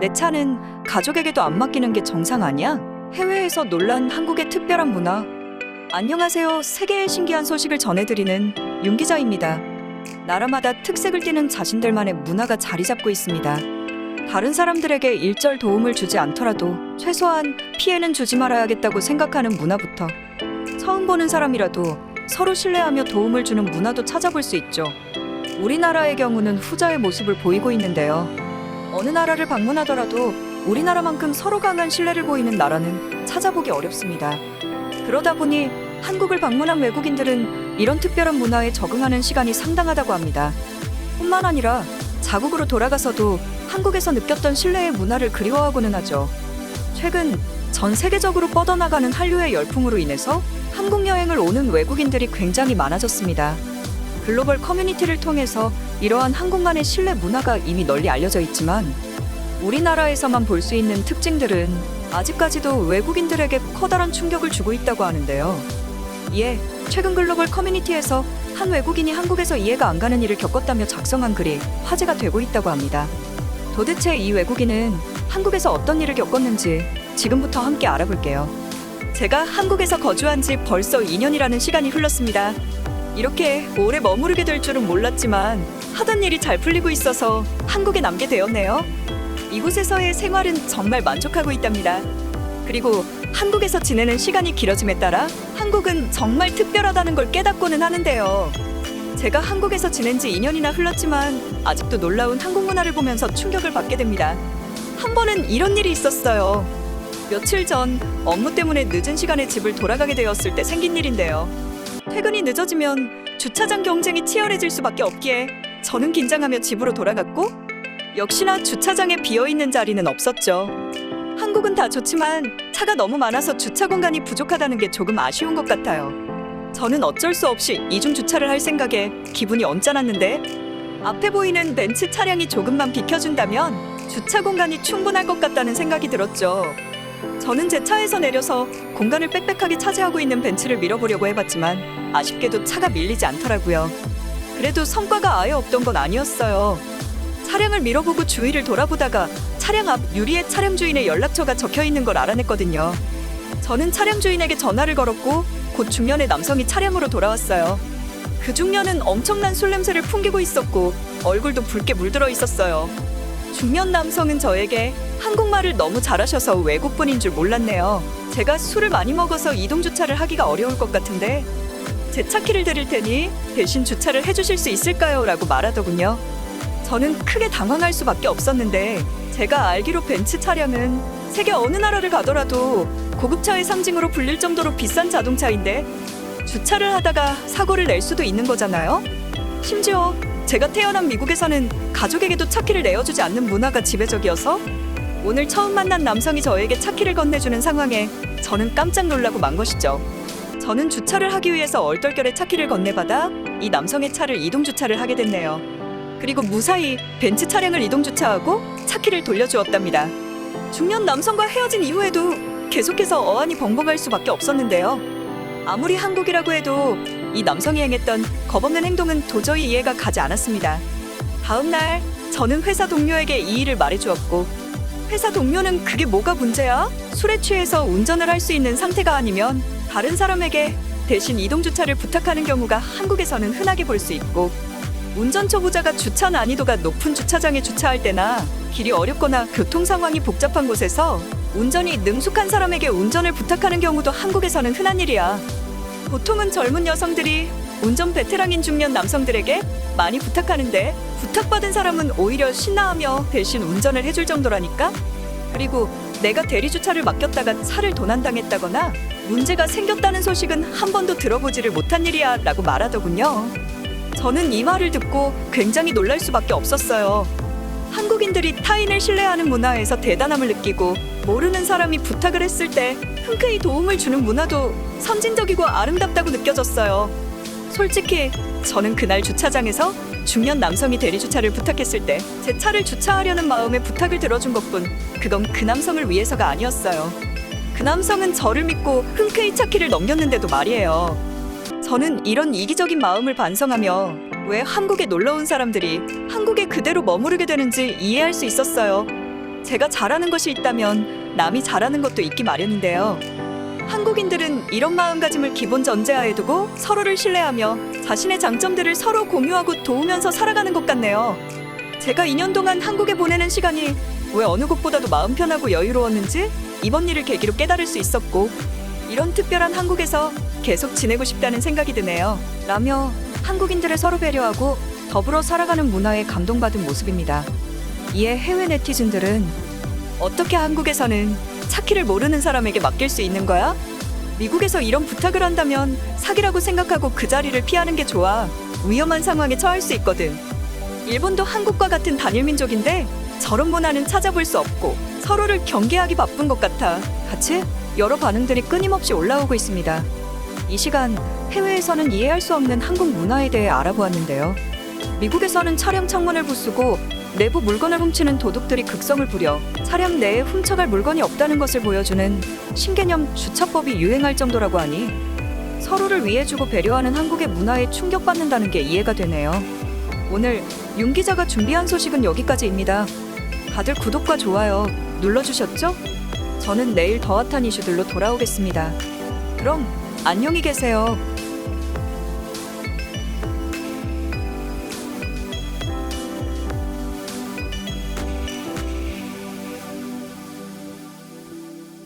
내 차는 가족에게도 안 맡기는 게 정상 아니야? 해외에서 놀란 한국의 특별한 문화. 안녕하세요. 세계의 신기한 소식을 전해드리는 윤 기자입니다. 나라마다 특색을 띠는 자신들만의 문화가 자리 잡고 있습니다. 다른 사람들에게 일절 도움을 주지 않더라도 최소한 피해는 주지 말아야겠다고 생각하는 문화부터 처음 보는 사람이라도 서로 신뢰하며 도움을 주는 문화도 찾아볼 수 있죠. 우리나라의 경우는 후자의 모습을 보이고 있는데요. 어느 나라를 방문하더라도 우리나라만큼 서로 강한 신뢰를 보이는 나라는 찾아보기 어렵습니다. 그러다 보니 한국을 방문한 외국인들은 이런 특별한 문화에 적응하는 시간이 상당하다고 합니다. 뿐만 아니라 자국으로 돌아가서도 한국에서 느꼈던 신뢰의 문화를 그리워하고는 하죠. 최근 전 세계적으로 뻗어나가는 한류의 열풍으로 인해서 한국 여행을 오는 외국인들이 굉장히 많아졌습니다. 글로벌 커뮤니티를 통해서 이러한 한국만의 신뢰 문화가 이미 널리 알려져 있지만 우리나라에서만 볼 수 있는 특징들은 아직까지도 외국인들에게 커다란 충격을 주고 있다고 하는데요. 이에 최근 글로벌 커뮤니티에서 한 외국인이 한국에서 이해가 안 가는 일을 겪었다며 작성한 글이 화제가 되고 있다고 합니다. 도대체 이 외국인은 한국에서 어떤 일을 겪었는지 지금부터 함께 알아볼게요. 제가 한국에서 거주한 지 벌써 2년이라는 시간이 흘렀습니다. 이렇게 오래 머무르게 될 줄은 몰랐지만 하던 일이 잘 풀리고 있어서 한국에 남게 되었네요. 이곳에서의 생활은 정말 만족하고 있답니다. 그리고 한국에서 지내는 시간이 길어짐에 따라 한국은 정말 특별하다는 걸 깨닫고는 하는데요. 제가 한국에서 지낸 지 2년이나 흘렀지만 아직도 놀라운 한국 문화를 보면서 충격을 받게 됩니다. 한 번은 이런 일이 있었어요. 며칠 전 업무 때문에 늦은 시간에 집을 돌아가게 되었을 때 생긴 일인데요. 퇴근이 늦어지면 주차장 경쟁이 치열해질 수밖에 없기에 저는 긴장하며 집으로 돌아갔고 역시나 주차장에 비어 있는 자리는 없었죠. 한국은 다 좋지만 차가 너무 많아서 주차 공간이 부족하다는 게 조금 아쉬운 것 같아요. 저는 어쩔 수 없이 이중 주차를 할 생각에 기분이 언짢았는데 앞에 보이는 벤츠 차량이 조금만 비켜준다면 주차 공간이 충분할 것 같다는 생각이 들었죠. 저는 제 차에서 내려서 공간을 빽빽하게 차지하고 있는 벤츠를 밀어보려고 해봤지만 아쉽게도 차가 밀리지 않더라고요. 그래도 성과가 아예 없던 건 아니었어요. 차량을 밀어보고 주위를 돌아보다가 차량 앞 유리에 차량 주인의 연락처가 적혀 있는 걸 알아냈거든요. 저는 차량 주인에게 전화를 걸었고 곧 중년의 남성이 차량으로 돌아왔어요. 그 중년은 엄청난 술 냄새를 풍기고 있었고 얼굴도 붉게 물들어 있었어요. 중년 남성은 저에게 한국말을 너무 잘하셔서 외국분인 줄 몰랐네요. 제가 술을 많이 먹어서 이동 주차를 하기가 어려울 것 같은데 제 차 키를 드릴 테니 대신 주차를 해주실 수 있을까요? 라고 말하더군요. 저는 크게 당황할 수밖에 없었는데 제가 알기로 벤츠 차량은 세계 어느 나라를 가더라도 고급차의 상징으로 불릴 정도로 비싼 자동차인데 주차를 하다가 사고를 낼 수도 있는 거잖아요. 심지어 제가 태어난 미국에서는 가족에게도 차키를 내어주지 않는 문화가 지배적이어서 오늘 처음 만난 남성이 저에게 차키를 건네주는 상황에 저는 깜짝 놀라고 만 것이죠. 저는 주차를 하기 위해서 얼떨결에 차키를 건네받아 이 남성의 차를 이동 주차를 하게 됐네요. 그리고 무사히 벤츠 차량을 이동 주차하고 차키를 돌려주었답니다. 중년 남성과 헤어진 이후에도 계속해서 어안이 벙벙할 수밖에 없었는데요. 아무리 한국이라고 해도 이 남성이 행했던 겁없는 행동은 도저히 이해가 가지 않았습니다. 다음 날 저는 회사 동료에게 이 일을 말해주었고 회사 동료는 그게 뭐가 문제야? 술에 취해서 운전을 할 수 있는 상태가 아니면 다른 사람에게 대신 이동 주차를 부탁하는 경우가 한국에서는 흔하게 볼 수 있고 운전 초보자가 주차 난이도가 높은 주차장에 주차할 때나 길이 어렵거나 교통 상황이 복잡한 곳에서 운전이 능숙한 사람에게 운전을 부탁하는 경우도 한국에서는 흔한 일이야. 보통은 젊은 여성들이 운전 베테랑인 중년 남성들에게 많이 부탁하는데 부탁받은 사람은 오히려 신나하며 대신 운전을 해줄 정도라니까? 그리고 내가 대리 주차를 맡겼다가 차를 도난당했다거나 문제가 생겼다는 소식은 한 번도 들어보지를 못한 일이야 라고 말하더군요. 저는 이 말을 듣고 굉장히 놀랄 수밖에 없었어요. 한국인들이 타인을 신뢰하는 문화에서 대단함을 느끼고 모르는 사람이 부탁을 했을 때 흔쾌히 도움을 주는 문화도 선진적이고 아름답다고 느껴졌어요. 솔직히 저는 그날 주차장에서 중년 남성이 대리 주차를 부탁했을 때 제 차를 주차하려는 마음에 부탁을 들어준 것뿐 그건 그 남성을 위해서가 아니었어요. 그 남성은 저를 믿고 흔쾌히 차 키를 넘겼는데도 말이에요. 저는 이런 이기적인 마음을 반성하며 왜 한국에 놀러 온 사람들이 한국에 그대로 머무르게 되는지 이해할 수 있었어요. 제가 잘하는 것이 있다면 남이 잘하는 것도 있기 마련인데요. 한국인들은 이런 마음가짐을 기본 전제하에 두고 서로를 신뢰하며 자신의 장점들을 서로 공유하고 도우면서 살아가는 것 같네요. 제가 2년 동안 한국에 보내는 시간이 왜 어느 곳보다도 마음 편하고 여유로웠는지 이번 일을 계기로 깨달을 수 있었고 이런 특별한 한국에서 계속 지내고 싶다는 생각이 드네요. 라며 한국인들을 서로 배려하고 더불어 살아가는 문화에 감동받은 모습입니다. 이에 해외 네티즌들은 어떻게 한국에서는 차키를 모르는 사람에게 맡길 수 있는 거야? 미국에서 이런 부탁을 한다면 사기라고 생각하고 그 자리를 피하는 게 좋아. 위험한 상황에 처할 수 있거든. 일본도 한국과 같은 단일 민족인데 저런 문화는 찾아볼 수 없고 서로를 경계하기 바쁜 것 같아. 같이 여러 반응들이 끊임없이 올라오고 있습니다. 이 시간 해외에서는 이해할 수 없는 한국 문화에 대해 알아보았는데요. 미국에서는 차량 창문을 부수고 내부 물건을 훔치는 도둑들이 극성을 부려 차량 내에 훔쳐갈 물건이 없다는 것을 보여주는 신개념 주차법이 유행할 정도라고 하니 서로를 위해 주고 배려하는 한국의 문화에 충격받는다는 게 이해가 되네요. 오늘 윤 기자가 준비한 소식은 여기까지입니다. 다들 구독과 좋아요 눌러주셨죠? 저는 내일 더 핫한 이슈들로 돌아오겠습니다. 그럼 안녕히 계세요.